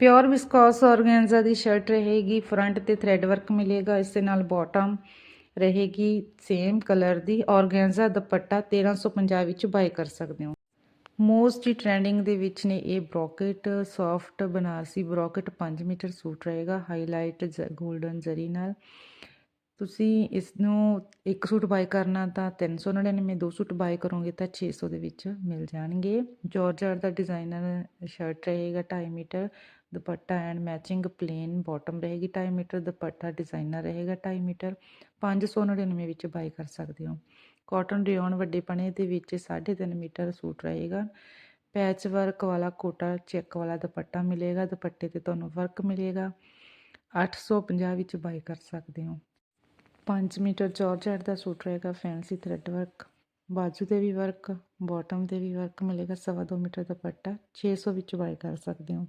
Pure viscose organza ਦੀ shirt ਰਹੇਗੀ front ਤੇ ਥ੍ਰੈਡ ਵਰਕ ਮਿਲੇਗਾ, ਇਸ ਦੇ ਨਾਲ ਬਾਟਮ ਰਹੇਗੀ ਸੇਮ ਕਲਰ ਦੀ ਔਰਗੈਂਜਾ ਦੁਪੱਟਾ 1350 ਵਿੱਚ ਬਾਈ ਕਰ ਸਕਦੇ ਹੋ। ਮੋਸਟ ਹੀ ਟ੍ਰੈਂਡਿੰਗ ਦੇ ਵਿੱਚ ਨੇ ਇਹ brocade soft Banarasi brocade 5 metre suit ਰਹੇਗਾ ਹਾਈਲਾਈਟ 골ਡਨ ਜ਼ਰੀ ਨਾਲ। ਤੁਸੀਂ ਇਸ ਨੂੰ ਇੱਕ ਸੂਟ ਬਾਈ ਕਰਨਾ ਤਾਂ 399 ਦੋ ਸੂਟ ਬਾਈ ਕਰੋਗੇ ਤਾਂ 600 ਦੇ ਵਿੱਚ ਮਿਲ ਜਾਣਗੇ। ਜਾਰਜਟ ਦਾ ਡਿਜ਼ਾਈਨਰ ਸ਼ਰਟ ਰਹੇਗਾ 2.5 metre. Dupatta and matching plain bottom ਰਹੇਗੀ 2.5 ਮੀਟਰ, ਦੁਪੱਟਾ ਡਿਜ਼ਾਈਨਰ ਰਹੇਗਾ ਢਾਈ ਮੀਟਰ 599 ਵਿੱਚ ਬਾਈ ਕਰ ਸਕਦੇ ਹੋ। ਕਾਟਨ ਰਿਓਨ ਵੱਡੇ ਪਣੇ ਦੇ ਵਿੱਚ 3.5 ਮੀਟਰ ਸੂਟ ਰਹੇਗਾ। ਪੈਚ ਵਰਕ ਵਾਲਾ ਕੋਟਾ ਚੈੱਕ ਵਾਲਾ ਦੁਪੱਟਾ ਮਿਲੇਗਾ, ਦੁਪੱਟੇ ਤੇ ਤੁਹਾਨੂੰ ਵਰਕ ਮਿਲੇਗਾ। 850 ਵਿੱਚ ਬਾਈ ਕਰ ਸਕਦੇ ਹੋ। 5 ਮੀਟਰ ਜਾਰਜਟ ਦਾ ਸੂਟ ਰਹੇਗਾ, ਫੈਂਸੀ ਥ੍ਰੈਡ ਵਰਕ। ਬਾਜੂ ਤੇ ਵੀ ਵਰਕ, ਬਾਟਮ ਤੇ ਵੀ ਵਰਕ ਮਿਲੇਗਾ, ਸਵਾ ਦੋ ਮੀਟਰ ਦੁਪੱਟਾ 600 ਵਿੱਚ ਬਾਈ ਕਰ ਸਕਦੇ ਹੋ।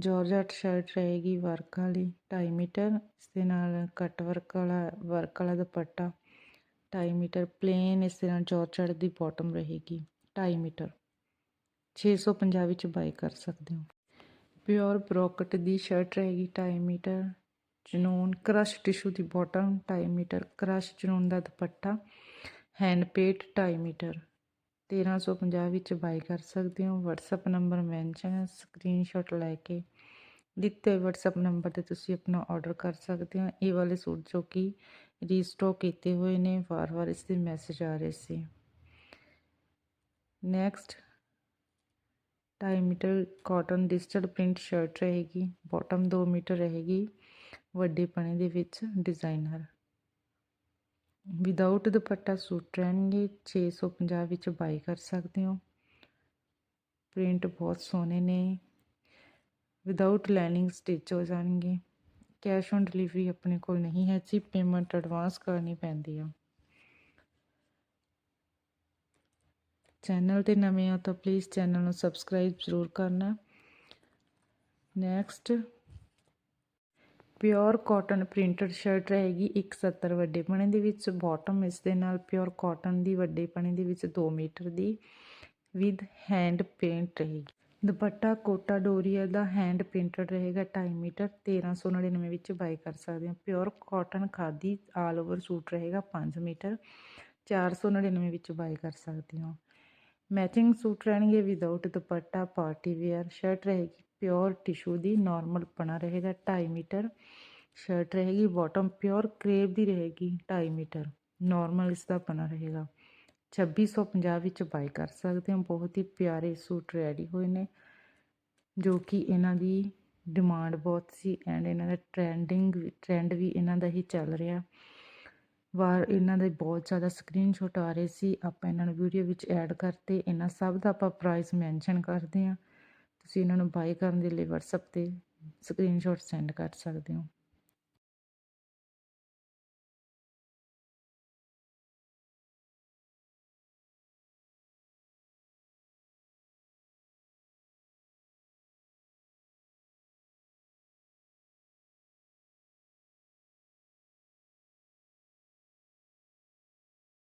ਜਾਰਜਟ ਸ਼ਰਟ ਰਹੇਗੀ ਵਰਕ ਵਾਲੀ। 2.5 ਮੀਟਰ, ਇਸ ਦੇ ਨਾਲ ਕੱਟ ਵਰਕ ਵਾਲਾ ਵਰਕ ਵਾਲਾ ਦੁਪੱਟਾ। 2.5 ਮੀਟਰ ਪਲੇਨ ਇਸ ਦੇ ਨਾਲ ਜਾਰਜਟ ਦੀ ਬਾਟਮ ਰਹੇਗੀ। 2.5 ਮੀਟਰ। 650 ਵਿੱਚ ਬਾਈ ਕਰ ਸਕਦੇ ਹੋ। ਪਿਓਰ ਬ੍ਰੋਕਟ ਦੀ ਸ਼ਰਟ ਰਹੇਗੀ 2.5 ਮੀਟਰ। ਜਨੂਨ ਕ੍ਰਸ਼ ਟਿਸ਼ੂ ਦੀ ਬਾਟਮ 2.5 ਮੀਟਰ। ਕ੍ਰਸ਼ ਜਨੂਨ ਦਾ ਦੁਪੱਟਾ। Hand paint 2.5 metre. 1350 ਵਿੱਚ ਬਾਈ ਕਰ ਸਕਦੇ ਹੋ। WhatsApp ਨੰਬਰ ਮੈਂਸ਼ਨ ਹੈ ਸਕਰੀਨਸ਼ਾਟ ਲੈ ਕੇ ਦਿੱਤੇ WhatsApp ਨੰਬਰ ਤੇ ਤੁਸੀਂ ਆਪਣਾ ਆਰਡਰ ਕਰ ਸਕਦੇ ਹੋ। ਇਹ ਵਾਲੇ ਸੂਟ ਜੋ ਕਿ ਰੀਸਟਾਕ ਕੀਤੇ ਹੋਏ ਨੇ, ਵਾਰ-ਵਾਰ ਇਸ ਦੇ ਮੈਸੇਜ ਆ ਰਹੇ ਸੀ। Next 2.5 metre cotton digital print shirt ਰਹੇਗੀ। ਬਾਟਮ 2 ਮੀਟਰ ਰਹੇਗੀ। ਵੱਡੇ ਪਣੇ ਦੇ ਵਿੱਚ ਡਿਜ਼ਾਈਨਰ ਵਿਦਆਊਟ ਦੁਪੱਟਾ ਸੂਟ ਰਹਿਣਗੇ 650 ਵਿੱਚ ਬਾਈ ਕਰ ਸਕਦੇ ਹੋ ਪ੍ਰਿੰਟ ਬਹੁਤ ਸੋਹਣੇ ਨੇ ਵਿਦਆਊਟ ਲਾਈਨਿੰਗ ਸਟਿਚ ਹੋ ਜਾਣਗੇ ਕੈਸ਼ ਔਨ ਡਿਲੀਵਰੀ ਆਪਣੇ ਕੋਲ ਨਹੀਂ ਹੈ ਜੀ ਪੇਮੈਂਟ ਐਡਵਾਂਸ ਕਰਨੀ ਪੈਂਦੀ ਆ ਚੈਨਲ ਤੇ ਨਵੇਂ ਆ ਤਾਂ ਪਲੀਜ਼ ਚੈਨਲ ਨੂੰ ਸਬਸਕ੍ਰਾਈਬ ਜ਼ਰੂਰ ਕਰਨਾ next pure cotton printed shirt ਰਹੇਗੀ 170 ਵੱਡੇ ਪਣੇ ਦੇ ਵਿੱਚ। ਬਾਟਮ ਇਸ ਦੇ ਨਾਲ ਪਿਓਰ ਕਾਟਨ ਦੀ ਵੱਡੇ ਪਣੇ ਦੇ ਵਿੱਚ 2 ਮੀਟਰ ਦੀ ਵਿਦ ਹੈਂਡ ਪੇਂਟ ਰਹੇਗੀ। ਦੁਪੱਟਾ ਕੋਟਾ ਡੋਰੀਆ ਦਾ ਹੈਂਡ ਪ੍ਰਿੰਟਡ ਰਹੇਗਾ 2.5 ਮੀਟਰ 1399 ਵਿੱਚ ਬਾਈ ਕਰ ਸਕਦੇ ਹੋ। Pure cotton khadi all over suit ਰਹੇਗਾ 5 ਮੀਟਰ 499 ਵਿੱਚ ਬਾਈ ਕਰ ਸਕਦੇ ਹੋ। ਮੈਚਿੰਗ ਸੂਟ ਰਹਿਣਗੇ without dupatta party wear shirt ਰਹੇਗੀ ਪਿਓਰ ਟਿਸ਼ੂ ਦੀ ਨਾਰਮਲ ਪਣਾ ਰਹੇਗਾ 2.5 ਮੀਟਰ। ਸ਼ਰਟ ਰਹੇਗੀ ਬਾਟਮ ਪਿਓਰ ਕਰੇਪ ਦੀ ਰਹੇਗੀ 2.5 ਮੀਟਰ। ਨਾਰਮਲ ਇਸ ਦਾ ਪਣਾ ਰਹੇਗਾ। 2650 ਵਿੱਚ ਬਾਈ ਕਰ ਸਕਦੇ ਹੋ। ਬਹੁਤ ਹੀ ਪਿਆਰੇ ਸੂਟ ਰੈਡੀ ਹੋਏ ਨੇ, ਜੋ ਕਿ ਇਹਨਾਂ ਦੀ ਡਿਮਾਂਡ ਬਹੁਤ ਸੀ ਐਂਡ ਇਹਨਾਂ ਦਾ ਟ੍ਰੈਂਡਿੰਗ ਟ੍ਰੈਂਡ ਵੀ ਇਹਨਾਂ ਦਾ ਹੀ ਚੱਲ ਰਿਹਾ। ਵਾਰ ਇਹਨਾਂ ਦੇ ਬਹੁਤ ਜ਼ਿਆਦਾ ਸਕਰੀਨਸ਼ਾਟ ਆ ਰਹੇ ਸੀ। ਆਪਾਂ ਇਹਨਾਂ ਨੂੰ ਵੀਡੀਓ ਵਿੱਚ ਐਡ ਕਰਤੇ। ਇਹਨਾਂ ਸਭ ਦਾ ਆਪਾਂ ਪ੍ਰਾਈਸ ਮੈਂਸ਼ਨ ਕਰਦੇ ਹਾਂ। ਤੁਸੀਂ ਇਹਨਾਂ ਨੂੰ ਬਾਏ ਕਰਨ ਦੇ ਲਈ ਵਟਸਐਪ ਤੇ ਸਕਰੀਨਸ਼ੋਟ ਸੈਂਡ ਕਰ ਸਕਦੇ ਹੋ।